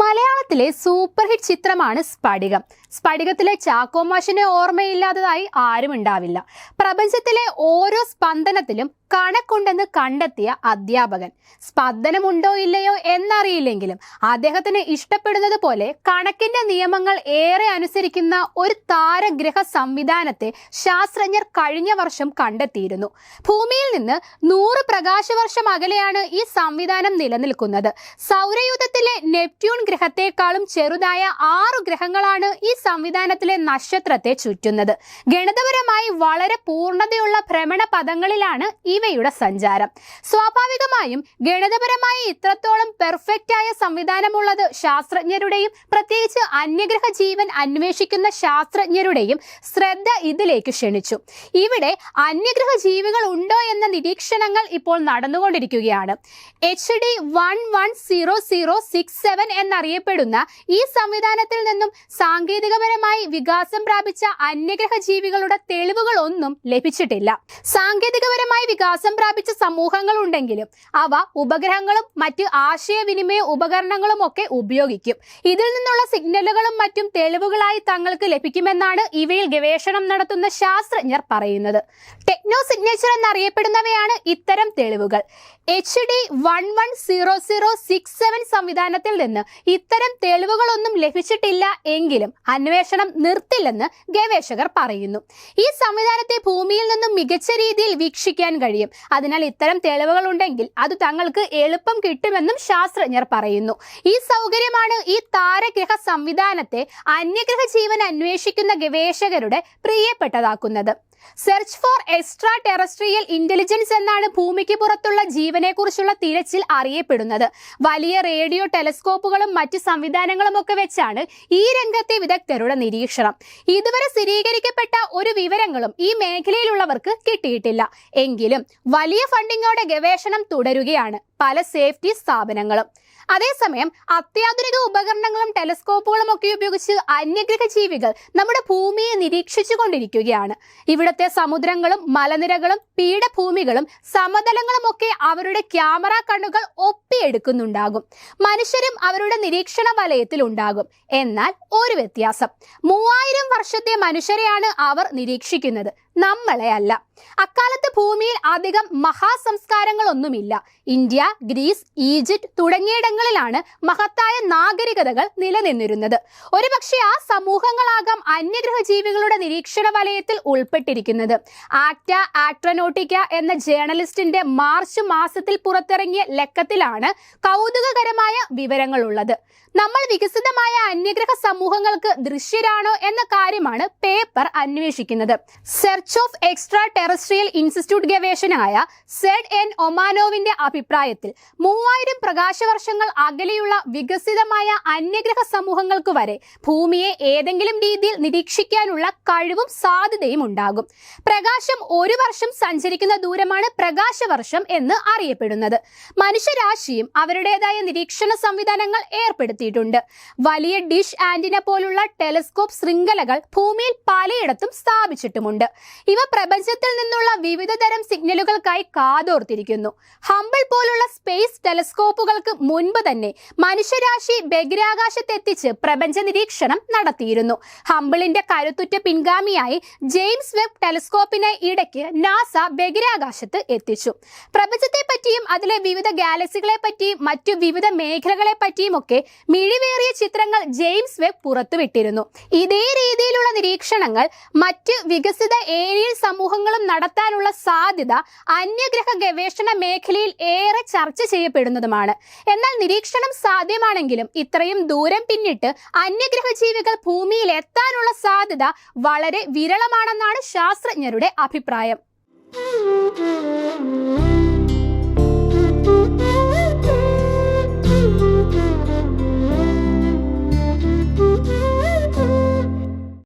മലയാളത്തിലെ super hit ചിത്രമാണ് സ്ഫടികം. സ്ഫടികത്തിലെ ചാക്കോമാഷിനെ ഓർമ്മയില്ലാത്തതായി ആരും ഉണ്ടാവില്ല. പ്രപഞ്ചത്തിലെ ഓരോ സ്പന്ദനത്തിലും കണക്കുണ്ടെന്ന് കണ്ടെത്തിയ അധ്യാപകൻ. സ്പന്ദനമുണ്ടോ ഇല്ലയോ എന്നറിയില്ലെങ്കിലും അദ്ദേഹത്തിന് ഇഷ്ടപ്പെടുന്നത് പോലെ കണക്കിന്റെ നിയമങ്ങൾ ഏറെ അനുസരിക്കുന്ന ഒരു താരഗ്രഹ സംവിധാനത്തെ ശാസ്ത്രജ്ഞർ കഴിഞ്ഞ വർഷം കണ്ടെത്തിയിരുന്നു. ഭൂമിയിൽ നിന്ന് നൂറ് പ്രകാശവർഷം അകലെയാണ് ഈ സംവിധാനം നിലനിൽക്കുന്നത്. സൗരയൂഥത്തിലെ നെപ്റ്റ്യൂൺ ഗ്രഹത്തെക്കാളും ചെറുതായ ആറു ഗ്രഹങ്ങളാണ് ഈ സംവിധാനത്തിലെ നക്ഷത്രത്തെ ചുറ്റുന്നത്. ഗണിതപരമായി വളരെ പൂർണതയുള്ള ഭ്രമണ പദങ്ങളിലാണ് ഇവയുടെ സഞ്ചാരം. സ്വാഭാവികമായും ഗണിതപരമായി ഇത്രത്തോളം പെർഫെക്റ്റ് ആയ സംവിധാനമുള്ളത് ശാസ്ത്രജ്ഞരുടെയും പ്രത്യേകിച്ച് അന്യഗ്രഹ ജീവൻ അന്വേഷിക്കുന്ന ശാസ്ത്രജ്ഞരുടെയും ശ്രദ്ധ ഇതിലേക്ക് ക്ഷണിച്ചു. ഇവിടെ അന്യഗ്രഹ ജീവികൾ ഉണ്ടോ എന്ന നിരീക്ഷണങ്ങൾ ഇപ്പോൾ നടന്നുകൊണ്ടിരിക്കുകയാണ്. H D one one zero zero six seven എന്നറിയപ്പെടുന്ന ഈ സംവിധാനത്തിൽ നിന്നും സാങ്കേതികപരമായി വികാസം പ്രാപിച്ച അന്യഗ്രഹ ജീവികളുടെ തെളിവുകൾ ഒന്നും ലഭിച്ചിട്ടില്ല. സാങ്കേതികപരമായി വികാസം പ്രാപിച്ച സമൂഹങ്ങൾ ഉണ്ടെങ്കിലും അവ ഉപഗ്രഹങ്ങളും മറ്റ് ആശയവിനിമയ ഉപകരണങ്ങളും ഒക്കെ ഉപയോഗിക്കും. ഇതിൽ നിന്നുള്ള സിഗ്നലുകളും മറ്റും തെളിവുകളായി തങ്ങൾക്ക് ലഭിക്കുമെന്നാണ് ഇവയിൽ ഗവേഷണം നടത്തുന്ന ശാസ്ത്രജ്ഞർ പറയുന്നത്. ടെക്നോ സിഗ്നേച്ചർ എന്നറിയപ്പെടുന്നവയാണ് ഇത്തരം തെളിവുകൾ. H D one one zero zero six seven സംവിധാനത്തിൽ നിന്ന് ഇത്തരം തെളിവുകളൊന്നും ലഭിച്ചിട്ടില്ല എങ്കിലും അന്വേഷണം നിർത്തില്ലെന്ന് ഗവേഷകർ പറയുന്നു. ഈ സംവിധാനത്തെ ഭൂമിയിൽ നിന്നും മികച്ച രീതിയിൽ വീക്ഷിക്കാൻ കഴിയും. അതിനാൽ ഇത്തരം തെളിവുകൾ ഉണ്ടെങ്കിൽ അത് തങ്ങൾക്ക് എളുപ്പം കിട്ടുമെന്നും ശാസ്ത്രജ്ഞർ പറയുന്നു. ഈ സൗകര്യമാണ് ഈ താരഗ്രഹ സംവിധാനത്തെ അന്യഗ്രഹ ജീവൻ അന്വേഷിക്കുന്ന ഗവേഷകരുടെ പ്രിയപ്പെട്ടതാക്കുന്നത്. Search for extra terrestrial intelligence എന്നാണ് ഭൂമിക്ക് പുറത്തുള്ള ജീവനെക്കുറിച്ചുള്ള തിരച്ചിൽ അറിയപ്പെടുന്നത്. വലിയ റേഡിയോ ടെലസ്കോപ്പുകളും മറ്റ് സംവിധാനങ്ങളും ഒക്കെ വെച്ചാണ് ഈ രംഗത്തെ വിദഗ്ധരുടെ നിരീക്ഷണം. ഇതുവരെ സ്ഥിരീകരിക്കപ്പെട്ട ഒരു വിവരങ്ങളും ഈ മേഖലയിലുള്ളവർക്ക് കിട്ടിയിട്ടില്ല. എങ്കിലും വലിയ ഫണ്ടിങ്ങോടെ ഗവേഷണം തുടരുകയാണ് പല സേഫ്റ്റി സ്ഥാപനങ്ങളും. അതേസമയം അത്യാധുനിക ഉപകരണങ്ങളും ടെലിസ്കോപ്പുകളും ഒക്കെ ഉപയോഗിച്ച് അന്യഗ്രഹ ജീവികൾ നമ്മുടെ ഭൂമിയെ നിരീക്ഷിച്ചു കൊണ്ടിരിക്കുകയാണ് ഇവിടുത്തെ സമുദ്രങ്ങളും മലനിരകളും പീഠഭൂമികളും സമതലങ്ങളും ഒക്കെ അവരുടെ ക്യാമറ കണ്ണുകൾ ഒപ്പിയെടുക്കുന്നുണ്ടാകും. മനുഷ്യരും അവരുടെ നിരീക്ഷണ വലയത്തിൽ ഉണ്ടാകും. എന്നാൽ ഒരു വ്യത്യാസം. മൂവായിരം വർഷത്തെ മനുഷ്യരെയാണ് അവർ നിരീക്ഷിക്കുന്നത്. നമ്മളെ അല്ല. അക്കാലത്ത് ഭൂമിയിൽ അധികം മഹാസംസ്കാരങ്ങളൊന്നുമില്ല. ഇന്ത്യ ഗ്രീസ് ഈജിപ്ത് തുടങ്ങിയിടങ്ങളിലാണ് മഹത്തായ നാഗരികതകൾ നിലനിന്നിരുന്നത്. ഒരുപക്ഷെ ആ സമൂഹങ്ങളാകാം അന്യഗ്രഹ നിരീക്ഷണ വലയത്തിൽ ഉൾപ്പെട്ടിരിക്കുന്നത്. ആക്ട ആട്രനോട്ടിക്ക എന്ന ജേർണലിസ്റ്റിന്റെ മാർച്ച് മാസത്തിൽ പുറത്തിറങ്ങിയ ലക്കത്തിലാണ് കൗതുകകരമായ വിവരങ്ങളുള്ളത്. നമ്മൾ വികസിതമായ അന്യഗ്രഹ സമൂഹങ്ങൾക്ക് ദൃശ്യരാണോ എന്ന കാര്യമാണ് പേപ്പർ അന്വേഷിക്കുന്നത്. Search of extra terrestrial institute ഗവേഷനായ Z N ഒമാനോവിന്റെ അഭിപ്രായത്തിൽ മൂവായിരം പ്രകാശവർഷങ്ങൾ അകലെയുള്ള വികസിതമായ അന്യഗ്രഹ സമൂഹങ്ങൾക്ക് വരെ ഭൂമിയെ ഏതെങ്കിലും രീതിയിൽ നിരീക്ഷിക്കാനുള്ള കഴിവും സാധ്യതയും ഉണ്ടാകും. പ്രകാശം ഒരു വർഷം സഞ്ചരിക്കുന്ന ദൂരമാണ് പ്രകാശവർഷം എന്ന് അറിയപ്പെടുന്നത്. മനുഷ്യരാശിയും അവരുടേതായ നിരീക്ഷണ സംവിധാനങ്ങൾ ഏർപ്പെടുത്തിയിട്ടുണ്ട്. വലിയ ഡിഷ് ആന്റിന പോലുള്ള ടെലിസ്കോപ്പ് ശൃംഖലകൾ ഭൂമിയിൽ പലയിടത്തും സ്ഥാപിച്ചിട്ടുമുണ്ട്. ഇവ പ്രപഞ്ചത്തിൽ നിന്നുള്ള വിവിധ തരം സിഗ്നലുകൾക്കായി കാതോർത്തിരിക്കുന്നു. ഹമ്പിൾ പോലുള്ള സ്പേസ് ടെലിസ്കോപ്പുകൾക്ക് മുൻപ് തന്നെ മനുഷ്യരാശി ബഹിരാകാശത്തെത്തിച്ച് പ്രപഞ്ച നിരീക്ഷണം നടത്തിയിരുന്നു. ഹമ്പിളിന്റെ കരുത്തുറ്റ പിൻഗാമിയായി ജെയിംസ് വെബ് ടെലസ്കോപ്പിനെ ഇടയ്ക്ക് നാസ ബഹിരാകാശത്ത് എത്തിച്ചു. പ്രപഞ്ചത്തെ പറ്റിയും അതിലെ വിവിധ ഗാലക്സികളെ പറ്റിയും മറ്റു വിവിധ മേഖലകളെ പറ്റിയും ഒക്കെ മിഴിവേറിയ ചിത്രങ്ങൾ ജെയിംസ് വെബ് പുറത്തുവിട്ടിരുന്നു. ഇതേ രീതിയിലുള്ള നിരീക്ഷണങ്ങൾ മറ്റ് വികസിത ഏരിയൽ സമൂഹങ്ങളും നടത്താനുള്ള സാധ്യത അന്യഗ്രഹ ഗവേഷണ മേഖലയിൽ ഏറെ ചർച്ച ചെയ്യപ്പെടുന്നതുമാണ്. എന്നാൽ നിരീക്ഷണം സാധ്യമാണെങ്കിലും ഇത്രയും ദൂരം പിന്നിട്ട് അന്യഗ്രഹ ജീവികൾ ഭൂമിയിൽ എത്താനുള്ള സാധ്യത വളരെ വിരളമാണെന്നാണ് ശാസ്ത്രജ്ഞരുടെ അഭിപ്രായം. Müzik